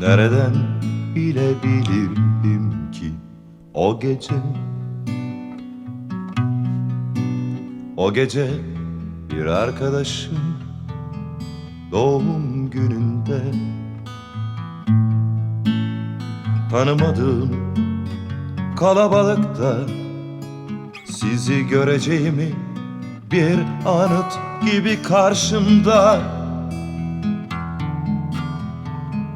Nereden bilebilirdim ki o gece? O gece bir arkadaşım doğum gününde. Tanımadığım kalabalıkta sizi göreceğimi bir anıt gibi karşımda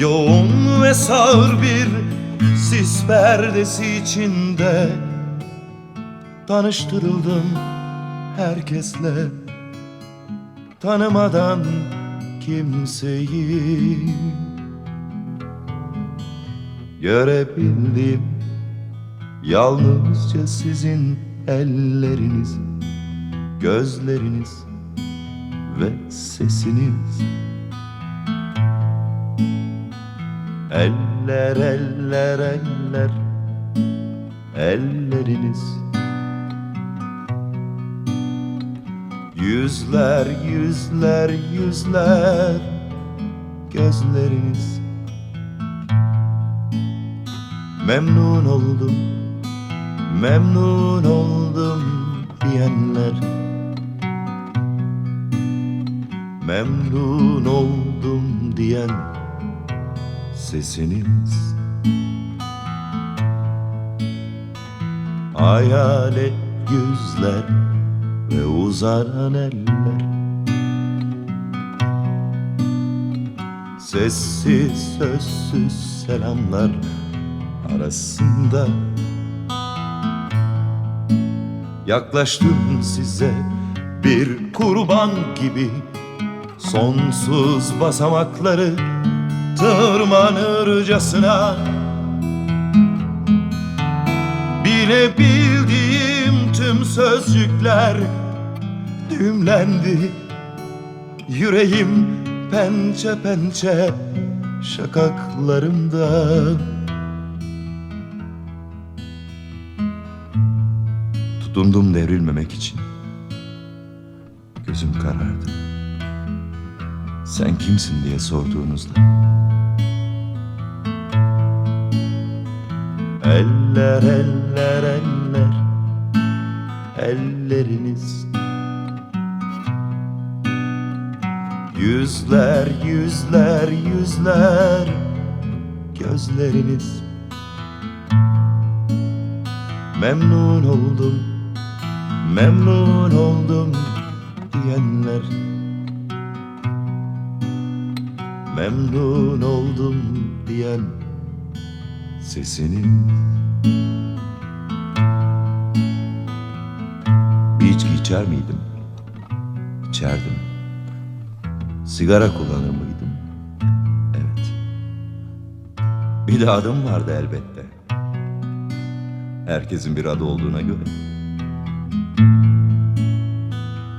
Yoğun ve sağır bir sis perdesi içinde Tanıştırıldım herkesle. Tanımadan kimseyi Görebildim. Yalnızca sizin elleriniz Gözleriniz ve sesiniz Eller eller eller. Elleriniz. Yüzler yüzler yüzler. Gözleriniz. Memnun oldum memnun oldum diyenler. Memnun oldum diyen sesiniz. Hayalet yüzler ve uzanan eller Sessiz sözsüz selamlar arasında. Yaklaştım size bir kurban gibi. Sonsuz basamakları tırmanırcasına. Bilebildiğim tüm sözcükler düğümlendi. Yüreğim pençe pençe şakaklarımda. Tutundum devrilmemek için. Gözüm karardı. Sen kimsin diye sorduğunuzda Eller eller eller. Elleriniz. Yüzler yüzler yüzler. Gözleriniz. Memnun oldum Memnun oldum diyenler. Memnun oldum diyen sesinin Bir içki içer miydim? İçerdim. Sigara kullanır mıydım? Evet. Bir de adım vardı elbette. Herkesin bir adı olduğuna göre.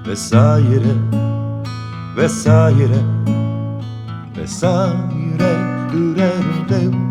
Vesaire, vesaire, vesaire, dürerem,